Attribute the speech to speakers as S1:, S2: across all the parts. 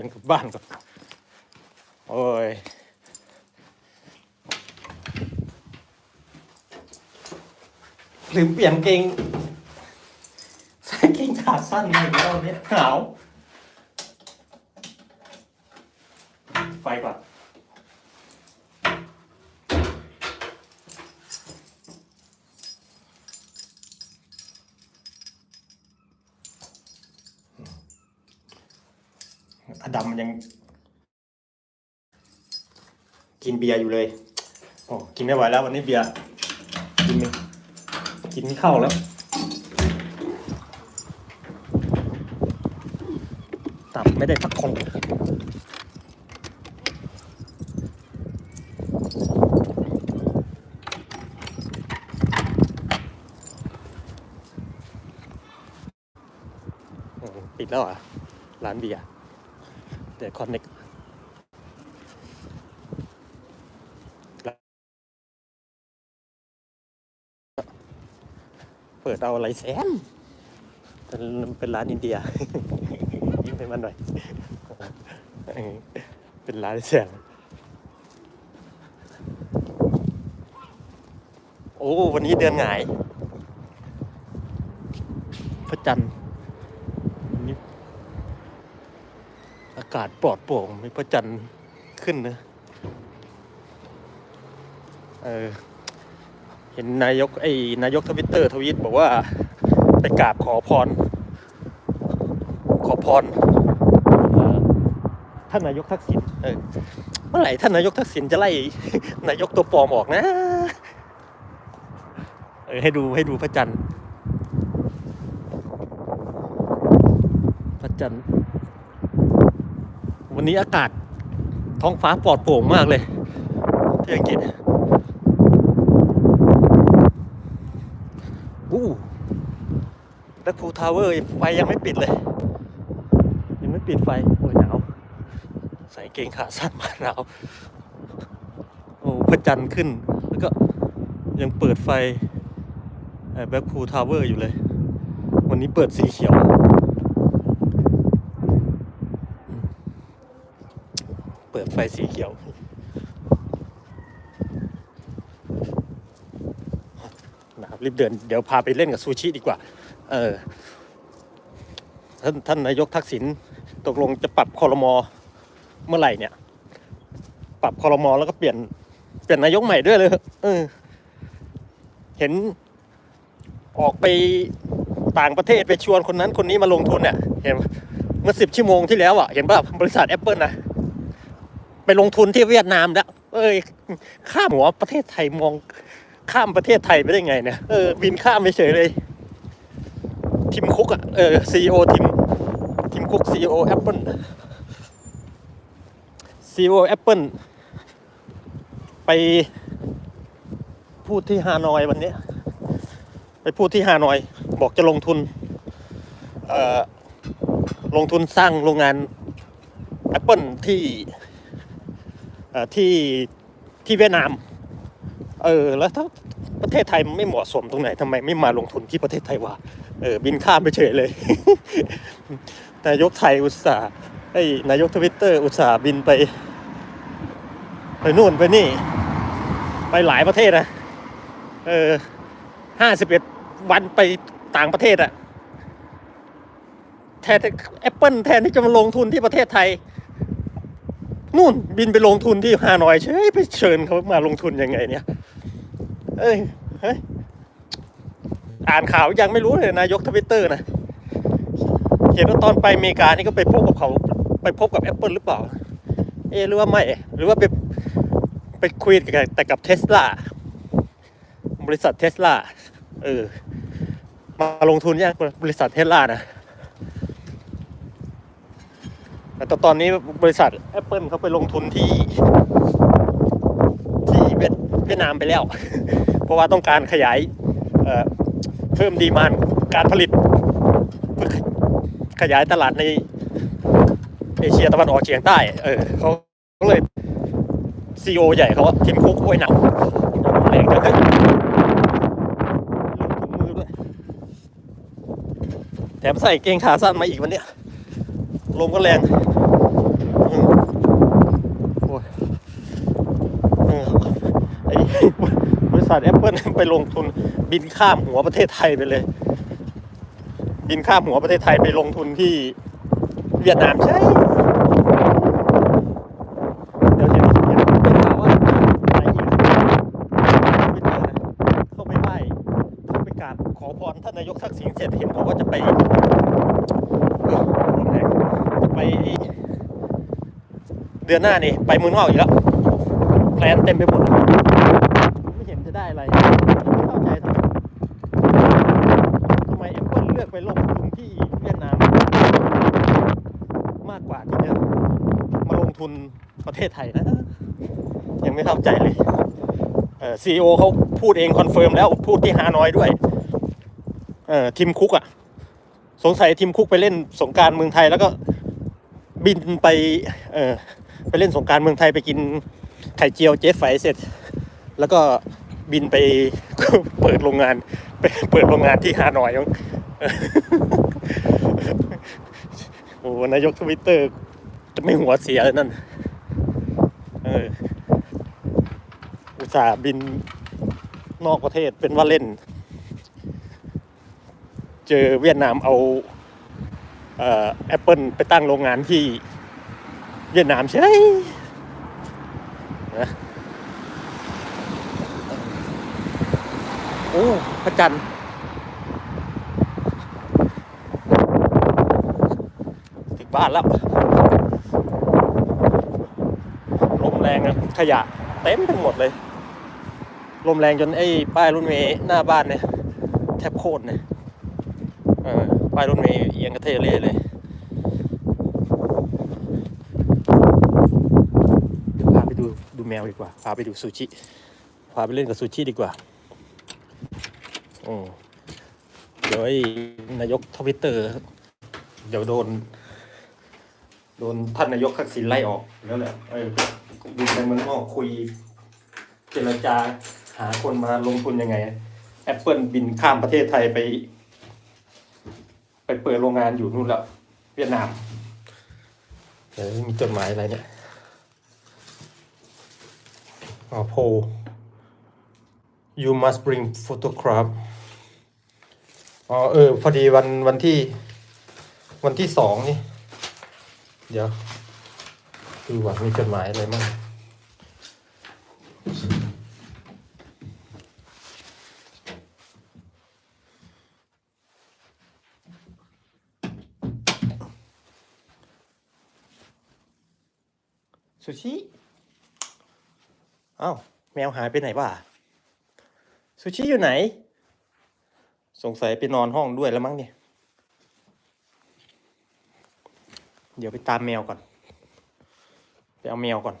S1: เป็นกลับบ้านก่อนโอ้ยลืมเปลี่ยนเกงใส่เกงขาสั้นเลยเราเนี่ยหนาว ไฟก่อน มันยัง กินเบียร์อยู่เลย โอ้กินไม่ไหวแล้ววันนี้เบียร์กินไม่กินไม่เข้าแล้วตับไม่ได้พักคนปิดแล้วหรอะร้านเบียร์ เดี๋ยวคอนเน็กเปิดเอาอะไรแซมเป็นเป็นร้านอินเดียยิ้มให้มันหน่อยเออเป็นร้านแซมโอ้ วันนี้เดือนหงายพระจันทร์วันนี้ อากาศปลอดโปร่งมีพระจันทร์ขึ้นนะเออเห็นนายกไอ้นายกทวิตเตอร์ทวีตบอกว่าไปกราบขอพร ขอพรท่านนายกทักษิณเออเมื่อไหร่ท่านนายกทักษิณจะไล่นายกตัวปลอมออกนะเออให้ดูให้ดูพระจันทร์พระจันทร์ วันนี้อากาศท้องฟ้าปลอดโปร่งมากเลย ที่อังกฤษอู้แบ็คพูทาวเวอร์ไฟยังไม่ปิดเลย ยังไม่ปิดไฟโอ้ยหนาว ใส่เกงขาสั้นมาหนาว โอ้พระจันทร์ขึ้น แล้วก็ยังเปิดไฟแบ็คพูทาวเวอร์อยู่เลย วันนี้เปิดสีเขียวอืม เปิดไฟสีเขียว นะครับรีบเดินเดี๋ยวพาไปเล่นกับซูชิดีกว่า เออ ท่านท่านนายกทักษิณตกลงจะปรับคอรมอเมื่อไหร่เนี่ย ปรับคอรมอแล้วก็เปลี่ยนเปลี่ยนนายกใหม่ด้วยเลยเออ เห็นออกไปต่างประเทศไปชวนคนนั้นคนนี้มาลงทุนเนี่ยเห็นเมื่อสิบชั่วโมงที่แล้วอะ เห็นป่ะบริษัทแอปเปิลนะ ไปลงทุนที่เวียดนามแล้ว เอ้ย ข้ามหัวประเทศไทยมองข้ามประเทศไทยไปได้ไงเนี่ย เออ บินข้ามไปเฉยเลย ทิมคุกอะ เออซีโอทิม ทิมคุกซีโอแอปเปิลซีโอแอปเปิลไปพูดที่ฮานอยวันนี้ ไปพูดที่ฮานอย บอกจะลงทุน เอ่อ ลงทุนสร้างโรงงานแอปเปิลที่ ที่ที่เวียดนาม เออ แล้วถ้าประเทศไทยมันไม่เหมาะสมตรงไหนทำไมไม่มาลงทุนที่ประเทศไทยวะเออบินข้ามไปเฉยเลยนายกไทยอุตส่าห์ไอ้นายกทวิตเตอร์อุตส่าห์บินไป ไปนู่นไปนี่ ไปหลายประเทศนะเออห้าสิบเอ็ดวันไปต่างประเทศอะแทนแอปเปิลแทนที่จะมาลงทุนที่ประเทศไทย นู่นบินไปลงทุนที่ฮานอยเฉยไปเชิญเขามาลงทุนยังไงเนี่ย เอ้ยเฮ้ยอ่านข่าวยังไม่รู้เลยนายกทวิตเตอร์นะเห็นว่าตอนไปอเมริกานี่ก็ไปพบกับเขาไปพบกับ Apple หรือเปล่า เอหรือว่าไม่หรือว่าไปไปคุยกับแต่กับเทสลาบริษัทเทสลาเออมาลงทุนยังบริษัทเทสลานะ แต่ตอนนี้บริษัท Apple เขาไปลงทุนที่ ที่เวียดเวียดนามไปแล้ว เพราะว่าต้องการขยายเอ่อเพิ่มดีมานการผลิต ขยายตลาดในเอเชียตะวันออกเฉียงใต้ เออเขาก็เลยซีอใหญ่เขาทีมคุกโอ้ยหนาวแรงจังเลยลืมถุงมือด้วย แถมใส่เกงขาสั้นมาอีกวันเนี้ย ลมก็แรงบริษัทแอปเปิลไปลงทุนบินข้ามหัวประเทศไทยไปเลย บินข้ามหัวประเทศไทยไปลงทุนที่เวียดนามใช่ขอพรท่านนายกทักษิณเสร็จเห็นบอกว่าจะไป ดือนหน้านี่ไปมือนอกอีกแล้วแพลนเต็มไปหมดไม่เห็นจะได้อะไรไม่เข้าใจทำไมทำไมแอปเปิลเลือกไปลงทุนที่เวียดนาม มากกว่าที่จะมาลงทุนประเทศไทยนะยังไม่เข้าใจเลยเออซีอเขาพูดเองคอนเฟิร์มแล้วพูดที่ฮานอยด้วยเออทีมคุกอะสงสัยทีมคุกไปเล่นสงการเมืองไทยแล้วก็บินไปเออ ไปเล่นสงการเมืองไทยไปกินไข่เจียวเจ๊ไฝเสร็จ แล้วก็บินไปเปิดโรงงานไปเปิดโรงงานที่ฮานอยยังโอ้นายกทวิตเตอร์จะไม่หัวเสียเลยนั่นเอออุตส่าห์บินนอกประเทศเป็นว่าเล่น เจอเวียดนามเอาแอปเปิลไปตั้งโรงงานที่ เวียดนามใช่นะโอ้พระจันทร์ถึงบ้านแล้วลมแรงอะขยะเต็มไปหมดเลย ลมแรงจนไอ้ป้ายรถเมย์หน้าบ้านเนี่ย แทบโค่นเนี่ยป้ายรถเมย์เอียงกระเทเล่เลยเดี๋ยวพาไปดูดู แมวดีกว่า พาไปดูซูชิ พาไปเล่นกับซูชิดีกว่าอืมเดี๋ยวนายกทวิตเตอร์ เดี๋ยวโดน โดนท่านนายกทักษิณไล่ออกแล้วแหละเออบินมืองนอกคุย เจรจาหาคนมาลงทุนยังไงแอปเปิลบินข้ามประเทศไทยไป ไปเปิดโรงงานอยู่นู่นแล้ว เวียดนามเดี๋ยวมีจดหมายอะไรเนี่ย โพ you must bring photograph อ๋อเออ พอดีวันวันที่ วันที่สองนี่ เดี๋ยวดูว่ามีจดหมายอะไรมั่งซูชิ แมวหายไปไหนบ่าซูชิอยู่ไหน สงสัยไปนอนห้องด้วยแล้วมั้งเนี่ย เดี๋ยวไปตามแมวก่อน ไปเอาแมวก่อน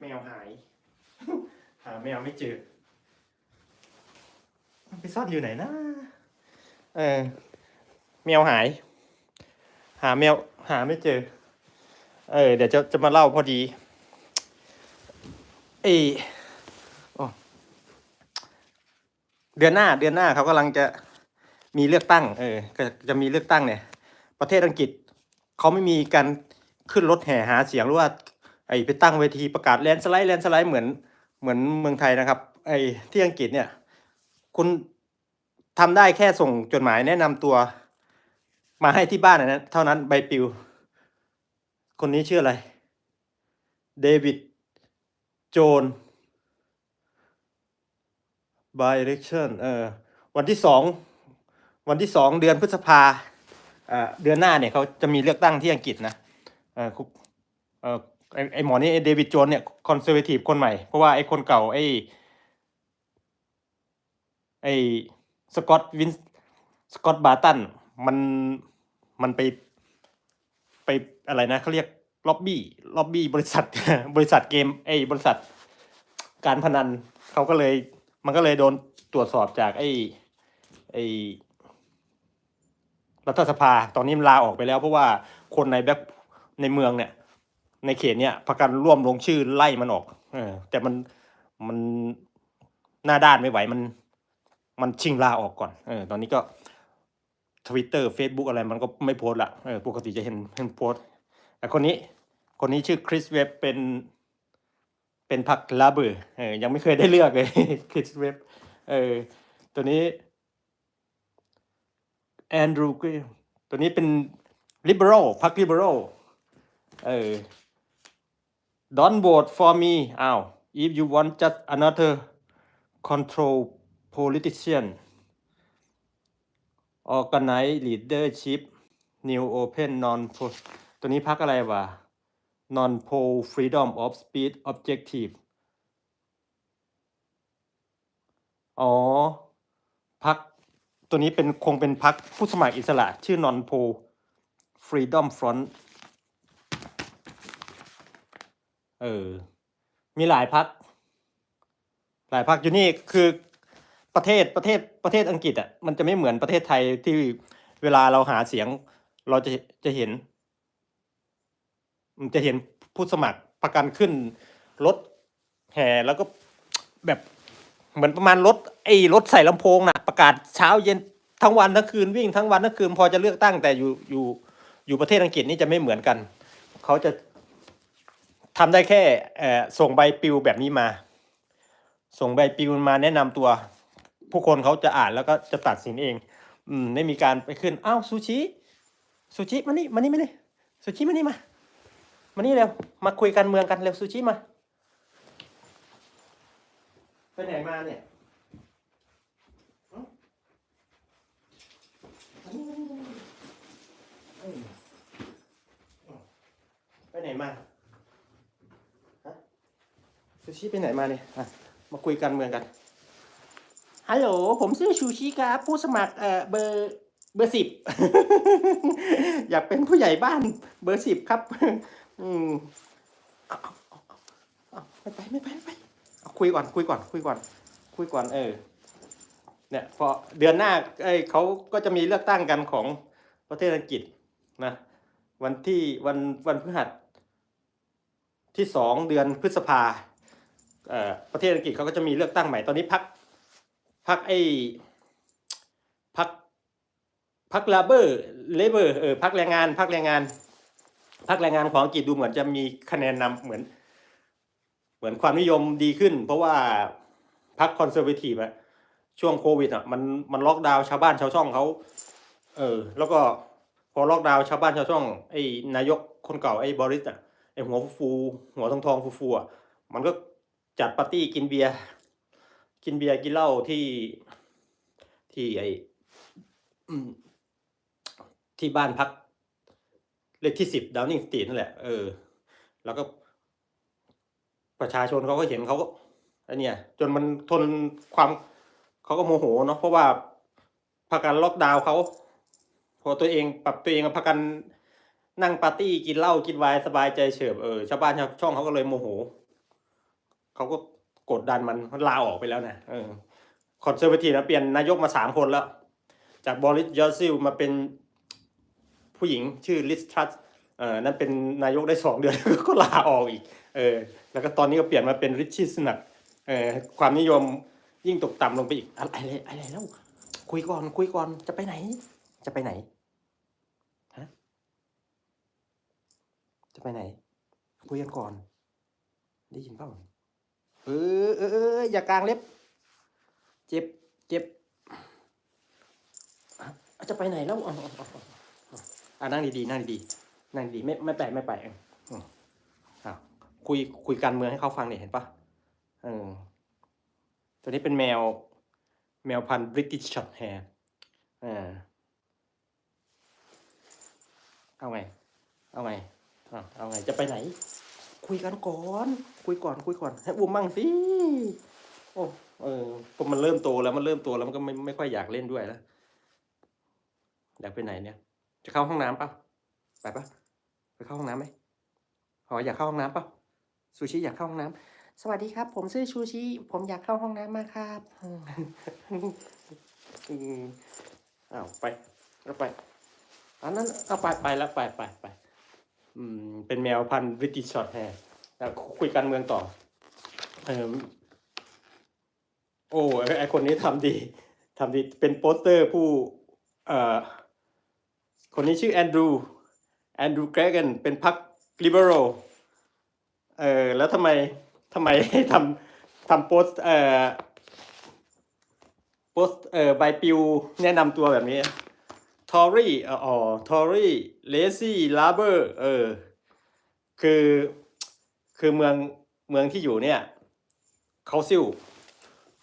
S1: แมวหาย หาแมวไม่เจอมันไปซ่อนอยู่ไหนนะเออแมวหาย หาแมวหาไม่เจอ เออ เดี๋ยวจะจะมาเล่าพอดีเออเดือนหน้าเดือนหน้าเขากำลังจะมีเลือกตั้ง เออก็จะมีเลือกตั้งเนี่ย ประเทศอังกฤษเขาไม่มีการขึ้นรถแห่หาเสียงหรือว่า ไอไปตั้งเวทีประกาศแลนสไลด์แลนสไลด์เหมือนเหมือนเมืองไทยนะครับ ไอที่อังกฤษเนี่ย คุณทำได้แค่ส่งจดหมายแนะนำตัว มาให้ที่บ้านนะนเท่านั้นใบปลิว คนนี้ชื่ออะไร เดวิดโจน by election เออวันที่สองวันที่สองเดือนพฤษภาเดือนหน้าเนี่ยเขาจะมีเลือกตั้งที่อังกฤษนะเออคุเออ ไอไอหมอนี่ไอเดวิดโจนเนี่ยคอนเซอร์เวทีฟคนใหม่ เพราะว่าไอคนเก่าไอไอสกอตวินสกอตบาตันมันมันไปไปอะไรนะเขาเรียกล็อบบี้ล็อบบี้บริษัทบริษัทเกมไอ้บริษัทการพนันเขาก็เลยมันก็เลยโดนตรวจสอบจากไอ้ไอ้รัฐสภาตอนนี้มันลาออกไปแล้วเพราะว่าคนในแบ็คในเมืองเนี่ย ในเขตเนี่ยพากันร่วมลงชื่อไล่มันออกเออแต่มันมันหน้าด้านไม่ไหวมันมันชิงลาออกก่อนเออตอนนี้ก็ทวิตเตอร์เฟซบุ๊กอะไรมันก็ไม่โพสละเออปกติจะเห็นเห็นโพสแต่คนนี้คนนี้ชื่อคริสเว็บเป็น เป็นพรรคลาเบอร์เออยังไม่เคยได้เลือกเลยคริสเว็บเออตัวนี้แอนดรูกตัวนี้เป็นลิเบอรัลพรรคลิเบอรัลเออ don't vote for me อ้าว if you want just another control politician organize leadership new open non ตัวนี้พักอะไรวะ Non-Pol freedom of speech objective อ๋อพักตัวนี้เป็นคงเป็นพักผู้สมัครอิสระ ชื่อ non po freedom front เออ มีหลายพัก หลายพักอยู่นี่คือประเทศประเทศประเทศอังกฤษอะมันจะไม่เหมือนประเทศไทยที่เวลาเราหาเสียง เราจะจะเห็นมันจะเห็นผู้สมัครประกันขึ้นรถแห่แล้วก็แบบเหมือนประมาณรถไอ้รถใส่ลำโพงน่ะ ประกาศเช้าเย็นทั้งวันทั้งคืนวิ่งทั้งวันทั้งคืนพอจะเลือกตั้งแต่อยู่อยู่อยู่ประเทศอังกฤษนี่จะไม่เหมือนกัน เขาจะ ทำได้แค่ส่งใบปลิวแบบนี้มา ส่งใบปลิวมาแนะนำตัว ผู้คนเขาจะอ่านแล้วก็จะตัดสินเอง อืมไม่มีการไปขึ้นอ้าวซูชิซูชิมานี่มานี่มานี่ซูชิมานี่มามานี่เร็วมาคุยกันเมืองกันเร็วซูชิมาไปไหนมาเนี่ยไปไหนมา ซูชิไปไหนมาเนี่ยอะมาคุยกันเมืองกัน ฮัลโหล ผมชื่อชูชิครับ ผู้สมัครเอ่อเบอร์เบอร์สิบ อยากเป็นผู้ใหญ่บ้านเบอร์สิบครับ อืมเอาเอาเอาเอาเอาไม่ไปไม่ไปไม่ไปเอาคุยก่อนคุยก่อนคุยก่อน คุยก่อนเออ เนี่ยพอเดือนหน้าเอ้ยเขาก็จะมีเลือกตั้งกันของประเทศอังกฤษนะวันที่วันวันพฤหัสที่สองเดือนพฤษภาเอ่อ ประเทศอังกฤษเขาก็จะมีเลือกตั้งใหม่ตอนนี้พักพักไอ้พักพักลาเบอร์เลเบอร์เออพักแรงงานพักแรงงานพรรคแรงงานของอังกฤษดูเหมือนจะมีคะแนนนำเหมือน เหมือนความนิยมดีขึ้น เพราะว่าพรรคอนเซอร์เวทีฟอะช่วงโควิดอะมันมันล็อกดาวน์ชาวบ้านชาวช่องเขาเออ แล้วก็พอล็อกดาวน์ชาวบ้านชาวช่องไอ้นายกคนเก่าไอ้บริสอะไอ้หัวฟูหัวทองทองๆฟูอะมันก็ จัดปาร์ตี้กินเบียร์กินเบียร์กินเหล้าที่ที่ไอที่บ้านพัก เลขที่สิบดาวนิงสตรีทนั่นแหละเออ แล้วก็ ประชาชนเขาก็เห็นเขาก็ไอเนี่ยจนมันทนความเขาก็โมโหเนาะเพราะว่าพากันล็อกดาวน์เขาพอตัวเองปรับตัวเองพากันนั่งปาร์ตี้กินเหล้ากินไวน์สบายใจเฉิบเออชาวบ้านชาวช่องเขาก็เลยโมโห เขาก็กดดันมันลาออกไปแล้วนะเออคอนเซอร์เวทีนะเปลี่ยนนายกมาสามคนแล้ว จากบริสยอซิลมาเป็นผู้หญิงชื่อลิสทรัสเอ่อนั่นเป็นนายกได้สองเดือนก็ลาออกอีกเออแล้วก็ตอนนี้ก็เปลี่ยนมาเป็นริชชี่สนักเออความนิยมยิ่งตกต่ำลงไปอีกอะไรอะไรอะไรแล้วคุยก่อนคุยก่อนจะไปไหน จะไปไหนฮะจะไปไหน คุยกันก่อน ได้ยินเปล่า เออเอออย่ากลางเล็บ เจ็บ เจ็บ จะไปไหนแล้วอ๋ออ๋ออ๋ออ๋ออะนั่งดีๆนั่งดีๆนั่งดีๆไม่ไม่ไปลไม่ไปอืมอืมอะคุยคุยการเมืองให้เขาฟังเนี่ยเห็นปะเออตัวนี้เป็นแมว แมวพันธุ์บริติชช็อตแฮร์อ่าเอาไง เอาไง เอาไง จะไปไหน คุยกันก่อน คุยก่อนคุยก่อนให้อุ้มมั่งสิโอ้เออพอมันเริ่มโตแล้วมันเริ่มโตแล้วมันก็ไม่ไม่ค่อยอยากเล่นด้วยแล้วอยากไปไหนเนี่ย จะเข้าห้องน้ำเปล่าไปปะไปเข้าห้องน้ำไหมอ๋ออยากเข้าห้องน้ำเปล่าซูชิอยากเข้าห้องน้ำสวัสดีครับ ผมชื่อชูชิ ผมอยากเข้าห้องน้ำมากครับอ้าวไปแล้วไปอันนั้นเอาไปไปแล้วไปไปไป เป็นแมวพันธุ์วิติช็อตแฮร์คุยกันเมืองต่อเออโอ้ไอคนนี้ทำดีทำดีเป็นโปสเตอร์ผู้เอ่อคนนี้ชื่อแอนดรูแอนดรูแกรกันเป็นพรรคลิเบอรัลเออแล้วทำไมทำไมทำทำโพสเอ่อโพสเอ่อใบปลิวแนะนำตัวแบบนี้ ทอรี่อ๋อทอรี่เลซี่ลาเบอร์เออ คือ คือเมืองเมืองที่อยู่เนี่ยเขาซิล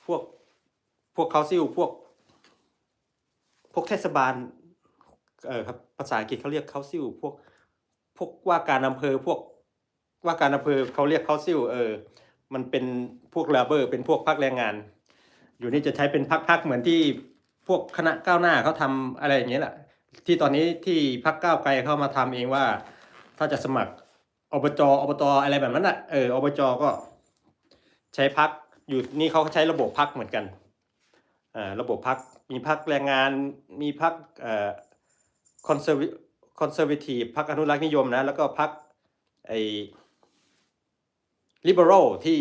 S1: พวก พวกเขาซิลพวก พวกเทศบาล เออครับภาษาอังกฤษเขาเรียกเขาซิลพวก พวกว่าการอำเภอพวกว่าการอำเภอเขาเรียกเขาซิลเออ มันเป็นพวกลาเบอร์ เป็นพวกพักแรงงาน อยู่นี่จะใช้เป็นพักๆเหมือนที่ พวกคณะก้าวหน้าเขาทำอะไรอย่างเงี้ยแหละที่ตอนนี้ที่พักก้าวไกลเข้ามาทำเองว่า ถ้าจะสมัครอบจอบตอะไรแบบนั้นอะเอออบจก็ใช้พักอยู่นี่เขาใช้ระบบพักเหมือนกันอ่าระบบพักมีพักแรงงานมีพักเอ่อคอนเซอร์วคอนเซอร์วทีฟพรรคอนุรักษ์นิยมนะ แล้วก็พรรคไอ้ลิเบอรัลที่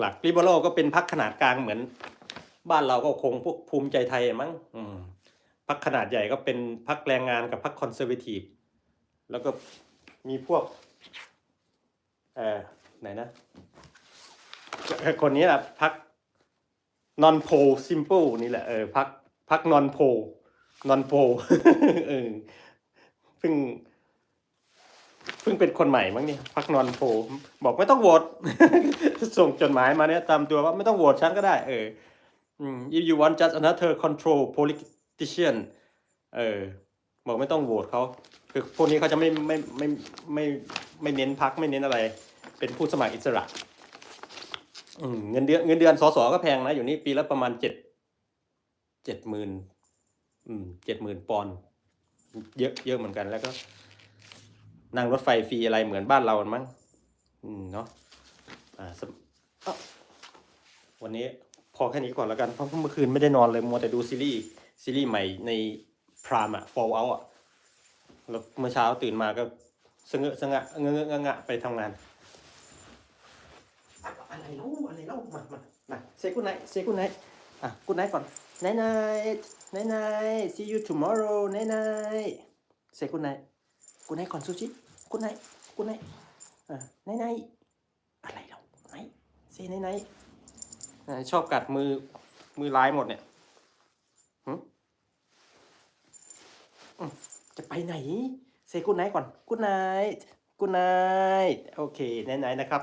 S1: หลักๆลิเบอรัลก็เป็นพรรคขนาดกลางเหมือน บ้านเราก็คงพวกภูมิใจไทยมั้งอืมพรรคขนาดใหญ่ก็เป็นพรรคแรงงานกับพรรคอนเซอร์วทีฟแล้วก็มีพวกเออไหนนะ คนนี้แหละพรรค non p o simple นี่แหละเออพรรคพรรค non p o นอนโพเออเพิ่งเพิ่งเป็นคนใหม่มั้งเนี่ยพักนอนโพบอกไม่ต้องโหวตส่งจดหมายมาเนี่ยตามตัวว่าไม่ต้องโหวตฉันก็ได้ เออ if you want just another control politician เออบอกไม่ต้องโหวตเขาคือพวกนี้เขาจะไม่ไม่ไม่ไม่ไม่เน้นพักไม่เน้นอะไร เป็นผู้สมัครอิสระเงินเดือนเงินเดือนสสก็แพงนะ อยู่นี่ปีละประมาณเจ็ดเจ็ดหมื่นเจ็ดหมื่นปอนด์เยอะเยอะเหมือนกันแล้วก็ นั่งรถไฟฟรีอะไรเหมือนบ้านเรามั้งอืมเนาะอ่าวันนี้ พอแค่นี้ก่อนแล้วกัน เพราะเมื่อคืนไม่ได้นอนเลยมัวแต่ดูซีรีส์ซีรีส์ใหม่ในพรามอะ Fall Out อะแล้วเมื่อเช้าตื่นมาก็สะเงะสงะเงะเงอะงะงะไปทำงาน อะไรเล่าอะไรเล่ามามามาเซกุไนเซกุไนอะกุไนก่อน night night night night see you tomorrow night night say good night good night ก่อนซูชิ good night good night อ่า night night อะไรเรา night say night night อ่า ชอบกัดมือมือร้ายหมดเนี่ยจะไปไหนเซกุนไนก่อนกุนไนกุนไนโอเคไหนๆนะครับ